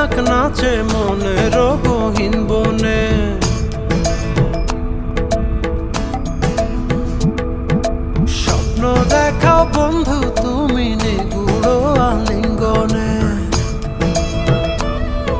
ভয়ানক নাচে মনে রোগহীন বনে। স্বপ্ন দেখা